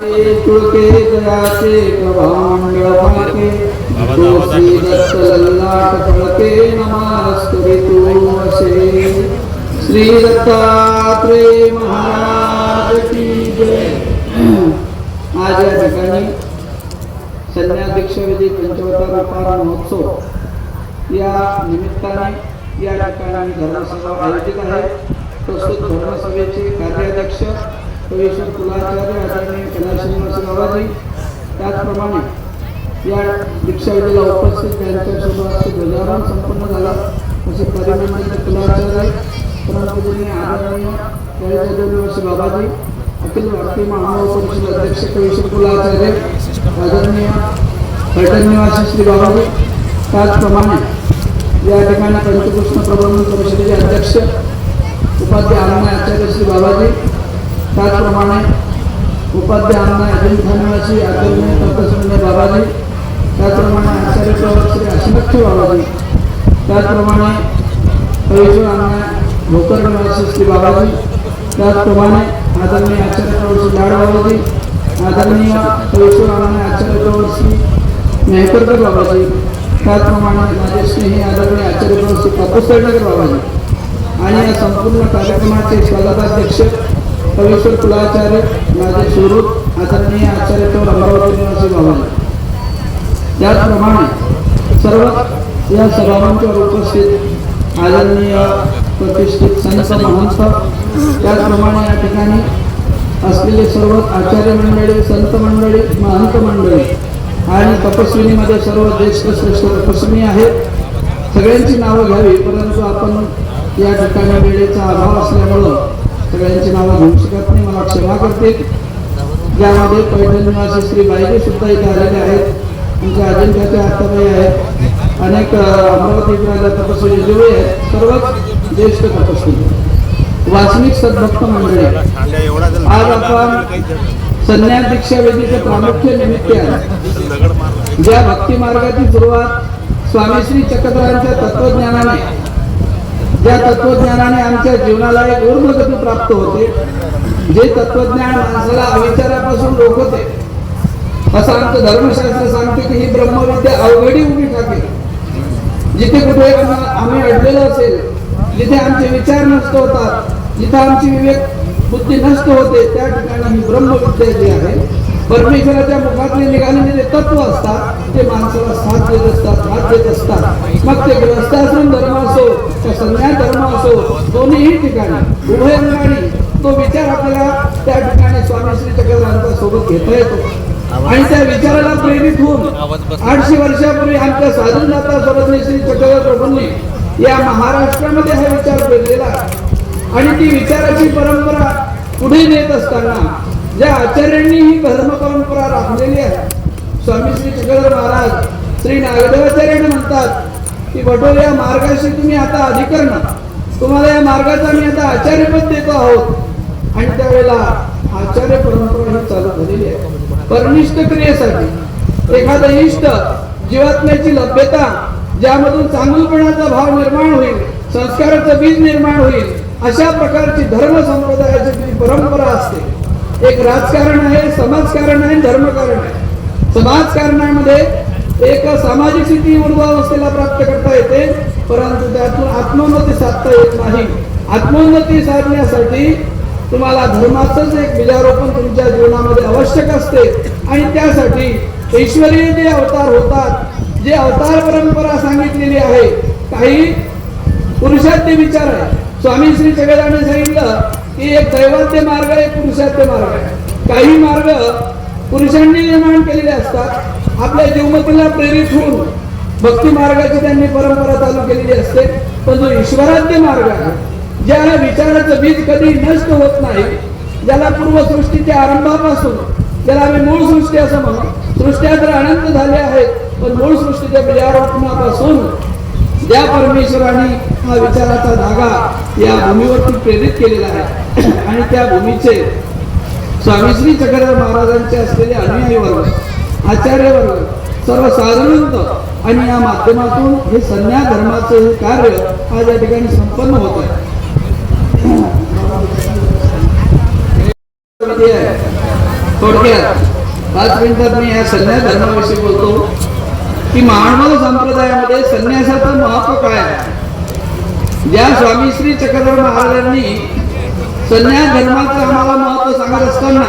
तुळके दयाचे फळके तुळसी दत्त लल्लाट फळके असे श्री दत्तात्रेय महाराज की जय आज या ठिकाणी विधी पंचवतार उपार महोत्सव या निमित्ताने या ठिकाणी धर्मसभा आयोजित आहे प्रस्तुत धर्मसभेचे कार्याध्यक्ष कवीश्वर कुलाचार्य बाबाजी त्याचप्रमाणे या ध्वजारोहण संपन्न झाला. आदरणीय बाबाजी, अखिल भारतीय महानव परिषद अध्यक्ष कुलाचार्य आदरणीय निवासी श्री बाबाजी. त्याचप्रमाणे या ठिकाणी पंचकृष्ण प्रबंधन परिषदेचे अध्यक्ष, उपाध्याय अण्णा आचार्य श्री बाबाजी त्याचप्रमाणे उपाध्याय अण्णा अजिंठानिवासी आदरणीय तत्वसंजय बाबाजी त्याचप्रमाणे आचार्य प्रवर श्री अश्वक्ष बाबाजी त्याचप्रमाणे कवीश्वर आमदार भोकरवासी श्री बाबाजी त्याचप्रमाणे आदरणीय आचार्य प्रवर लाड बाबाजी आदरणीय कवीश्वर आमदार आचार्य प्रवर मेहकरकर बाबाजी त्याचप्रमाणे माझे स्नेही आदरणीय आचार्य प्रवर कापूस बाबाजी. आणि या संपूर्ण कार्यक्रमाचे स्वागताध्यक्ष कवीश्वर कुलाचार्य माझे स्वरूप आदरणीय आचार्य तो अमरावती निवासी बाबाजी त्याचप्रमाणे सर्व या सभावांच्या उपस्थित आदरणीय प्रतिष्ठित संत महंत त्याचप्रमाणे या ठिकाणी असलेले सर्व आचार्य मंडळी संत मंडळी महंत मंडळी आणि तपस्विनीमध्ये सर्व ज्येष्ठ श्रेष्ठ तपस्विनी आहेत. सगळ्यांची नावं घ्यावी परंतु आपण या ठिकाणी वेळेचा अभाव असल्यामुळं सगळ्यांची नावं घेऊ शकत नाही. मला क्षमा करतील. यामध्ये पैठण निवासी श्री बाईजी सुद्धा इथे आलेले आहेत. तुमच्या अजिंक्याचे आत्ताबाई आहेत. अनेक अमरावती तपस्वी जुळे आहेत. सर्वच ज्येष्ठ तपस्वी. वासनिक सद्भक्त मंडळी. आज आपण संन्यास दीक्षा वेदीचे प्रामुख्य निमित्त आहे. ज्या भक्ती मार्गाची सुरुवात स्वामी श्री चक्रधरांच्या तत्वज्ञानाने ज्या तत्वज्ञानाने आमच्या जीवनाला एक ऊर्ध्वगती प्राप्त होते जे तत्वज्ञान माणसाला अविचारापासून रोखते. असं आमचं धर्मशास्त्र सांगते की ही ब्रह्मविद्या अवघडी उभी टाकेल जिथे कुठे आम्ही अडलेलो असेल जिथे आमचे विचार नष्ट होतात जिथे आमची विवेक बुद्धी नष्ट होते त्या ठिकाणी ही ब्रह्मविद्या जी आहे परमेश्वराच्या मुखातले निघालेले तत्व असतात ते माणसाला साथ देत असतात साथ देत असतात मग ते ग्रस्ताश्रम धर्म असो त्या संन्यास धर्म असो दोन्हीही ठिकाणी उभयंगाने तो विचार आपल्याला त्या ठिकाणी स्वामी श्री चक्रधरांचा सोबत घेता येतो. आणि त्या विचाराला प्रेरित होऊन आठशे वर्षापूर्वी आमच्या साधूनाथा सोबत श्री चक्रधर प्रभूंनी या महाराष्ट्रामध्ये हा विचार पेरलेला आणि ती विचाराची परंपरा पुढे नेत असताना ज्या आचार्यांनी ही धर्म परंपरा राखलेली आहे स्वामी श्री चक्रधर महाराज श्री नागदेवाचार्य म्हणतात की बटोले या मार्गाशी तुम्ही आता अधिकार ना. तुम्हाला या मार्गाचा मी आता आचार्यपद देतो आहोत. आणि त्यावेळेला आचार्य परंपरा ही चालू झालेली आहे. परनिष्ठ क्रियेसाठी एखादा इष्ट जीवात्म्याची लभ्यता ज्यामधून चांगलपणाचा भाव निर्माण होईल संस्काराचं बीज निर्माण होईल अशा प्रकारची धर्म संप्रदायाची परंपरा असते एक राजकारण आहे समाजकारण आहे धर्मकारण आहे. समाजकारणामध्ये एक सामाजिक स्थिती ऊर्ध्वावस्थेला प्राप्त करता येते परंतु त्यातून आत्मोन्नती साधता येत नाही. आत्मोन्नती साधण्यासाठी तुम्हाला धर्माचंच एक बीजारोपण तुमच्या जीवनामध्ये आवश्यक असते. आणि त्यासाठी ईश्वरीय जे अवतार होतात जे अवतार परंपरा सांगितलेली आहे काही पुरुषात ते विचार आहे. स्वामी श्री जगदाने सांगितलं की एक दैवाचे मार्ग एक पुरुषाचे मार्ग आहे. काही मार्ग पुरुषांनी निर्माण केलेले असतात. आपल्या जीवमतीला प्रेरित होऊन भक्ती मार्गाची त्यांनी परंपरा चालू केलेली असते. पण जो ईश्वराद्य मार्ग आहे ज्याला विचाराचं बीज कधी नष्ट होत नाही ज्याला पूर्वसृष्टीच्या आरंभापासून ज्याला आम्ही मूळ सृष्टी असं म्हणू सृष्ट्या तर अनंत झाल्या आहेत पण मूळ सृष्टीच्या बीजारोपणापासून त्या परमेश्वराने हा विचाराचा धागा या भूमीवरती प्रेरित केलेला आहे. आणि त्या भूमीचे स्वामी श्री चक्रधर महाराजांचे असलेले अनुयायी वर्ग आचार्य वर्ग सर्वसाधारणत आणि या माध्यमातून हे संन्यास धर्माचं हे कार्य आज या ठिकाणी संपन्न होत आहे. थोडक्यात पाच मिनिटात मी या संन्यास धर्माविषयी बोलतो की मानव संप्रदायामध्ये संन्यासाचं महत्त्व काय आहे ज्या स्वामी श्री चक्रधर महाराजांनी संन्यास धर्माचं आम्हाला महत्त्व सांगत असताना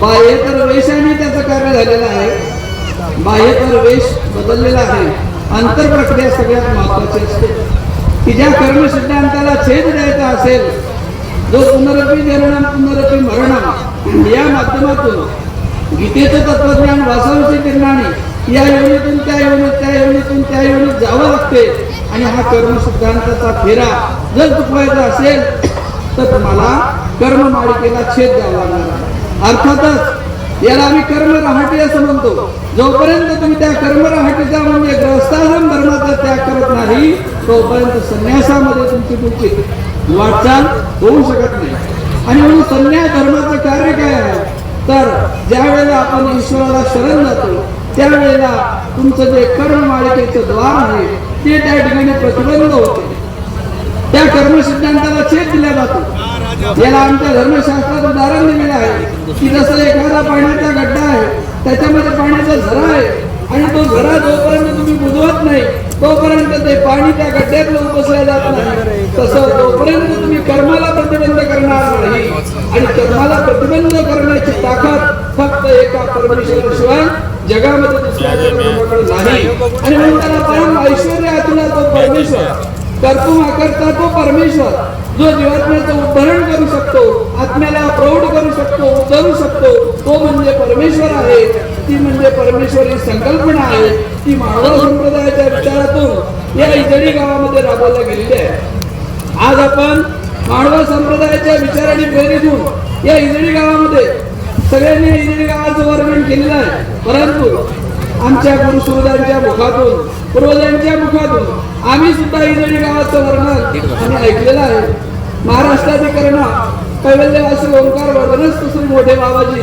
बाह्य तर वेशाने त्याचं कार्य झालेलं आहे. बाह्य तर वेश बदललेला आहे. अंतर प्रक्रिया सगळ्यात महत्वाची असते. की ज्या कर्म सिद्धांताला छेद द्यायचा असेल जो पुनरपी जरणम पुनरपी मरणम या माध्यमातून गीतेचं तत्वज्ञान वासावशी निर्णाने या योनीतून त्या योनीत त्या योनीतून त्या योनीत जावं लागते. आणि हा कर्म सिद्धांताचा फेरा जर चुकवायचा असेल तर तुम्हाला कर्म मालिकेला छेद द्यावा लागणार अर्थातच याला आम्ही कर्मरहाटी असं म्हणतो. जोपर्यंत तुम्ही त्या कर्मरहाटीचा म्हणजे ग्रस्ताश्रम धर्माचा त्याग करत नाही तोपर्यंत संन्यासामध्ये तुमची तुमची वाटचाल होऊ शकत नाही. आणि म्हणून संन्यास धर्माचं कार्य काय आहे? तर ज्या वेळेला आपण ईश्वराला शरण जातो त्यावेळेला तुमचं जे कर्म मालिकेचं द्वार आहे ते त्या ठिकाणी प्रतिबंध होते. त्या कर्मसिद्धांताला छेद दिला जातो. याला आमच्या धर्मशास्त्रात उदाहरण दिलेलं आहे. की जसं एखादा पाण्याचा गड्डा आहे त्याच्यामध्ये पाण्याचा झरा आहे आणि तो झरा जोपर्यंत तुम्ही बुजवत नाही तोपर्यंत ते पाणी त्या गड्ड्यातलं उपसल्या जात नाही. तसं जोपर्यंत तुम्ही कर्माला प्रतिबंध करणार नाही. आणि कर्माला प्रतिबंध करण्याची ताकद फक्त एका परमेश्वराशिवाय जगामध्ये दुसऱ्या नाही. आणि म्हणून त्याला परम ऐश्वर्य तुला तो परमेश्वर. कर्तुम आकर्ता तो परमेश्वर जो जीवात्म्याचं उद्धरण करू शकतो आत्म्याला प्रौढ करू शकतो उद्धरू शकतो तो म्हणजे परमेश्वर आहे. ती म्हणजे परमेश्वरी संकल्पना आहे. ती मानव संप्रदायाच्या विचारातून या इजडी गावामध्ये राबवल्या गेलेली आहे आज आपण मानव संप्रदायाच्या विचाराने प्रेरित होऊन या इजडी गावामध्ये सगळ्यांनी या इजडी गावाचं वर्णन केलेलं आहे. परंतु आमच्या गुरुसुहृदांच्या मुखातून पूर्वजांच्या मुखातून आम्ही सुद्धा इजडी गावाचं वर्णन आम्ही ऐकलेलं आहे महाराष्ट्राधिकरण कैवल्यवासी ओंकार वर्धनच श्री मोठे बाबाजी.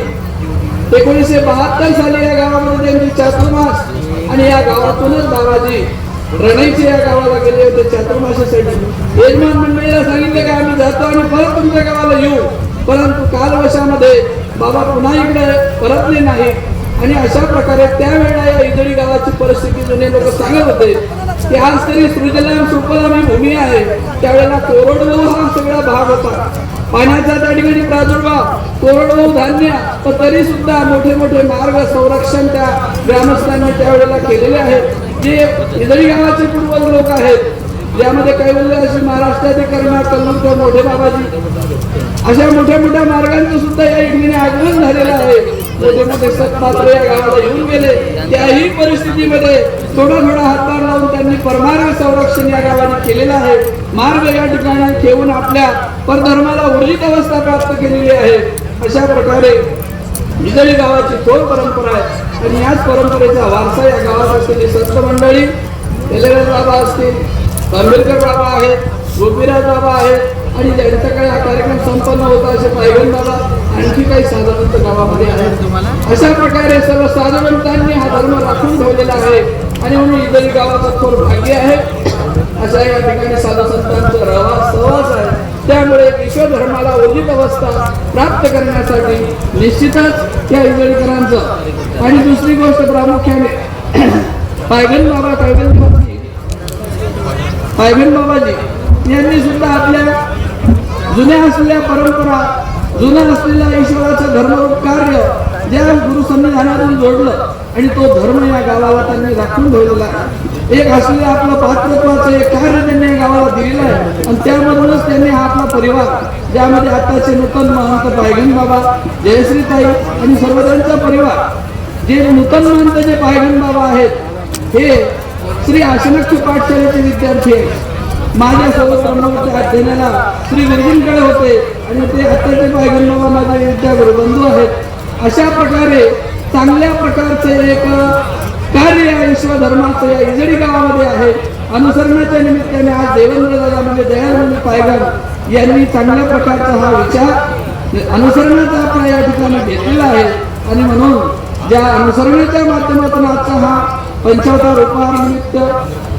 एकोणीसशे बहात्तर साली या गावामध्ये त्यांची चातुर्मास आणि या गावातूनच बाबाजी रणईचे या गावाला गेले होते. चातुर्माशासाठी यजमान मंडळीला सांगितलं की आम्ही जातो आणि परत तुमच्या गावाला येऊ. परंतु कालवशामध्ये बाबा पुन्हा इकडे परतले नाही आणि अशा प्रकारे त्यावेळेला या इजळी गावाची परिस्थिती जुने लोक सांगत होते. की आज तरी सृजलाम सुफलाम ही भूमी आहे. त्यावेळेला कोरडवाहू हा सगळा भाग होता. पाण्याचा त्या ठिकाणी प्रादुर्भाव कोरडवाहू धान्य पण तरी सुद्धा मोठे मोठे मार्ग संरक्षण त्या ग्रामस्थांनी त्यावेळेला केलेले आहेत. जे इदळी गावाचे पूर्वज लोक आहेत ज्यामध्ये कैवल्य अशी महाराष्ट्राधिकरणा कल्लूरकर मोठे बाबाजी. अशा मोठ्या मोठ्या मार्गांचं सुद्धा या ठिकाणी आगमन झालेलं आहे. मोठे मोठे सत्पात्र या गावाला येऊन गेले. त्याही परिस्थितीमध्ये थोडा थोडा हातभार लावून त्यांनी परमार्ग संरक्षण या गावाने केलेलं आहे. मार्ग या ठिकाणी ठेवून आपल्या परधर्माला ऊर्जित अवस्था प्राप्त केलेली आहे. अशा प्रकारे विजळी गावाची थोर परंपरा आहे. आणि याच परंपरेचा वारसा या गावात असलेली संत मंडळी बाबा असतील आंबेडकर बाबा आहेत गोपीराज बाबा आहेत आणि त्यांच्या होता असे पायगन बाबा आणखी काही गावामध्ये आहेत अशा प्रकारे सर्व साधवंतांनी हा धर्म राखून ठेवलेला आहे आणि म्हणून इजरी गावाचा थोर भाग्य आहे. अशा या ठिकाणी साधू संतांचा रहवास सहवास आहे. त्यामुळे ईश्वर धर्माला उर्जित अवस्था प्राप्त करण्यासाठी निश्चितच या इंजळीकरांचं आणि दुसरी गोष्ट प्रामुख्याने पायगन बाबा कैगन बाबाजी. पायगन बाबाजी यांनी सुद्धा आपल्या जुन्या असलेल्या परंपरा जुन्या असलेल्या ईश्वराचं धर्म कार्य ज्या गुरु संविधानातून जोडलं आणि तो धर्म या गावाला त्यांनी राखून ठेवलेला आहे. एक असलेलं आपलं पात्रत्वाचं एक कार्य त्यांनी या गावाला दिलेलं आहे. आणि त्यामधूनच त्यांनी हा आपला परिवार ज्यामध्ये आताचे नूतन महंत पायगन बाबा जयश्रीताई आणि सर्व त्यांचा परिवार जे नूतन महंत जे पायगन बाबा आहेत हे श्री आशनक्ष पाठशाळेचे विद्यार्थी आहेत. माझ्यासोबत ब्रह्मविद्या देण्याला श्री विरजींकडे होते आणि ते अत्यंत पायगन बाबा माझे विद्यागुरु बंधू आहेत. अशा प्रकारे चांगल्या प्रकारचे एक कार्य या धर्माचं या इजडी गावामध्ये आहे. अनुसरणाच्या निमित्ताने आज देवेंद्र दादा म्हणजे दयानंद पायगण यांनी चांगल्या प्रकारचा हा विचार अनुसरणाचा आपला या ठिकाणी घेतलेला आहे. आणि म्हणून ज्या अनुसरणाच्या माध्यमातून आजचा हा पंचावतार उपहार निमित्त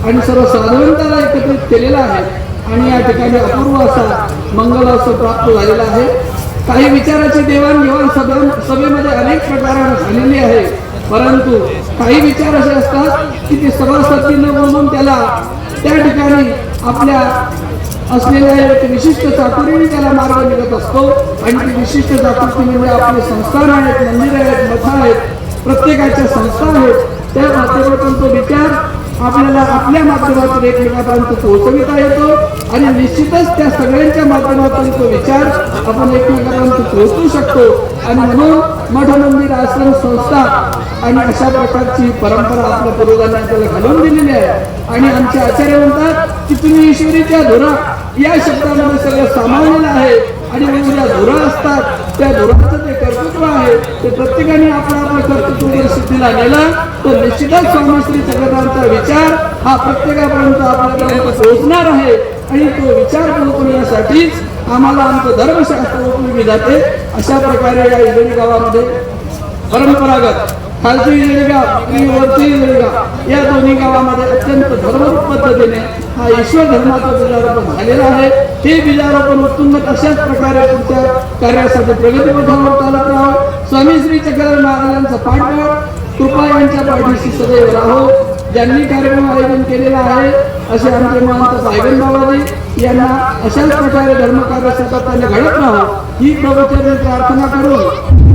आणि सर्व एकत्रित केलेला आहे. आणि या ठिकाणी अपूर्व असा मंगल असं प्राप्त झालेला आहे. काही विचाराची देवाणघेवाण सभे सभेमध्ये अनेक प्रकारानं झालेली आहे. परंतु काही विचार असे असतात की ते सभासदी न म्हणून त्याला त्या ठिकाणी आपल्या असलेल्या एक विशिष्ट चातुरीने त्याला मार्ग निघत असतो. आणि ती विशिष्ट चातुर्ती म्हणजे आपले संस्थान आहेत मंदिर आहेत मठ आहेत प्रत्येकाच्या संस्था आहेत. त्या माध्यमातून तो विचार आपल्याला आपल्या माध्यमातून एकमेकांपर्यंत पोहोचविता येतो आणि निश्चितच त्या सगळ्यांच्या माध्यमातून तो विचार आपण एकमेकांपर्यंत पोहोचू शकतो. आणि म्हणून मठ मंदिर आश्रम संस्था आणि अशा प्रकारची परंपरा आपल्या पूर्वजांनी आपल्याला घालून दिलेली आहे. आणि आमचे आचार्य म्हणतात की तुम्ही ईश्वरीच्या धुरा या शब्दामध्ये सगळं सामावलेलं आहे. आणि मग ज्या धुरा असतात. त्या धुराचं ते कर्तृत्व आहे ते प्रत्येकाने आपण आपलं कर्तृत्व जर सिद्धीला नेलं. तर निश्चितच स्वामीश्री विचार हा प्रत्येकापर्यंत आपल्यापर्यंत पोहोचणार आहे. आणि तो विचार पोहोचवण्यासाठीच आम्हाला आमचं धर्मशास्त्र उपयोगी जाते अशा प्रकारे या इजनी गावामध्ये परंपरागत खालची इजोरी आणि वरची इजोरी या दोन्ही गावामध्ये अत्यंत धर्मरूप पद्धतीने हा ईश्वर धर्माचा बीजारोपण झालेला आहे. हे बीजारोपण उत्तुंग तशाच प्रकारे पुढच्या कार्यासाठी प्रगतीपथावर चालत राहो. स्वामी श्री चक्रधर महाराजांचा पाठबळ कृपा यांच्या पाठीशी सदैव राहो. ज्यांनी कार्यक्रम आयोजन केलेला आहे असे आमचे महंत सायगन बाबाजी यांना अशाच प्रकारे धर्मकार्य सतत्याने घडत राहो. ही प्रवचन प्रार्थना करून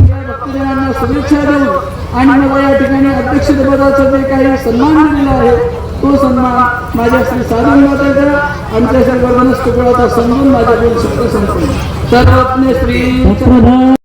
या भक्तजनांना शुभेच्छा देऊन आणि मला या ठिकाणी अध्यक्षपदाचा जे काही सन्मान दिलेला आहे तो सन्मान माझ्या श्री साधन माताचा आमच्या सर्व वनस्पती समजून माझ्या दोन शब्द संपूर्ण सर्वज्ञ श्री